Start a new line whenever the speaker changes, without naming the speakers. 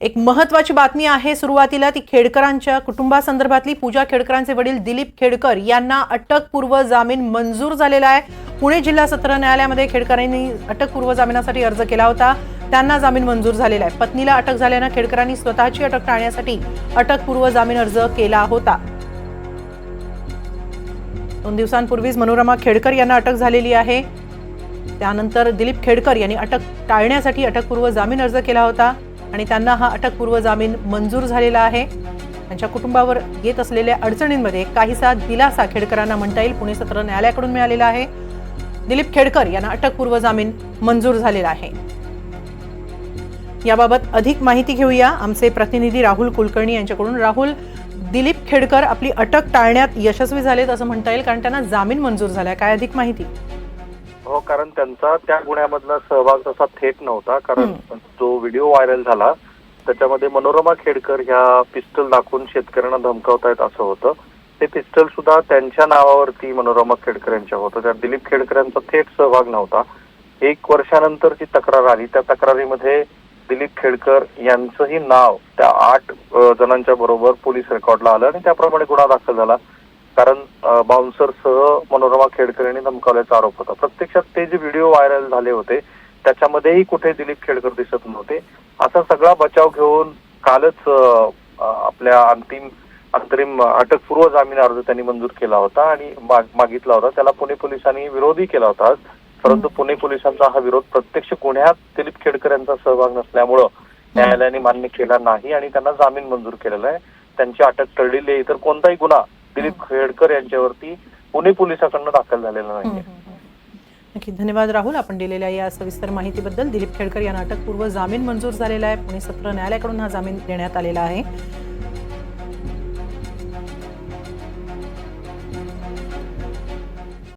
एक महत्वाची बातमी आहे सुरुवातीला ती खेडकरांच्या कुटुंबासंदर्भातली. पूजा खेडकरांचे वडील दिलीप खेडकर यांना अटकपूर्व जामीन मंजूर झालेला आहे. पुणे जिल्हा सत्र न्यायालयामध्ये खेडकरांनी अटकपूर्व जामिनासाठी अर्ज केला होता. त्यांना जामीन मंजूर झालेला आहे. पत्नीला अटक झाल्यानं खेडकरांनी स्वतःची अटक टाळण्यासाठी अटकपूर्व जामीन अर्ज केला होता. दोन दिवसांपूर्वीच मनोरमा खेडकर यांना अटक झालेली आहे. त्यानंतर दिलीप खेडकर यांनी अटक टाळण्यासाठी अटकपूर्व जामीन अर्ज केला होता. आणि त्यांना हा अटकपूर्व जामीन मंजूर झालेला आहे. त्यांच्या कुटुंबावर येत असलेल्या अडचणींमध्ये काहीसा दिलासा खेडकरांना म्हणता येईल पुणे सत्र न्यायालयाकडून मिळालेला आहे. दिलीप खेडकर यांना अटकपूर्व जामीन मंजूर झालेला आहे. याबाबत अधिक माहिती घेऊया. आमचे प्रतिनिधी राहुल कुलकर्णी यांच्याकडून. राहुल दिलीप खेडकर आपली अटक टाळण्यात यशस्वी झालेत असं म्हणता येईल कारण त्यांना जामीन मंजूर झालाय. काय अधिक माहिती?
हो कारण त्यांचा त्या गुन्ह्यामधला सहभाग तसा थेट नव्हता. कारण जो व्हिडिओ व्हायरल झाला त्याच्यामध्ये मनोरमा खेडकर ह्या पिस्टल दाखवून शेतकऱ्यांना धमकावतायत असं होतं. ते पिस्टल सुद्धा त्यांच्या नावावरती मनोरमा खेडकर यांच्या होतं. त्यात दिलीप खेडकर यांचा थेट सहभाग नव्हता. एक वर्षानंतर जी तक्रार आली. त्या तक्रारीमध्ये दिलीप खेडकर यांचंही नाव त्या आठ जणांच्या बरोबर पोलीस रेकॉर्डला आलं आणि त्याप्रमाणे गुन्हा दाखल झाला. कारण बाउन्सर सह मनोरमा खेडकर यांनी धमकावल्याचा आरोप होता. प्रत्यक्षात ते जे व्हिडिओ व्हायरल झाले होते त्याच्यामध्येही कुठे दिलीप खेडकर दिसत नव्हते. असा सगळा बचाव घेऊन कालच आपल्या अंतिम अंतरिम अटकपूर्व जामीन अर्ज त्यांनी मंजूर केला होता आणि माग- मागितला होता. त्याला पुणे पोलिसांनी विरोधी केला होता. परंतु पुणे पोलिसांचा हा विरोध प्रत्यक्ष गुन्ह्यात दिलीप खेडकर यांचा सहभाग नसल्यामुळं न्यायालयाने मान्य केला नाही आणि त्यांना जामीन मंजूर केलेला आहे. त्यांची अटक टळलेली आहे. इतर कोणताही गुन्हा दिलीप खेडकर यांच्यावरती पुणे पोलिसांकडनं दाखल झालेला नाहीये.
नक्की धन्यवाद राहुल. आपण दिलेल्या या सविस्तर माहितीबद्दल दिलीप खेडकर यांना अटकपूर्व जामीन मंजूर झालेला आहे. पुणे सत्र न्यायालयाकडून हा जामीन देण्यात आलेला आहे.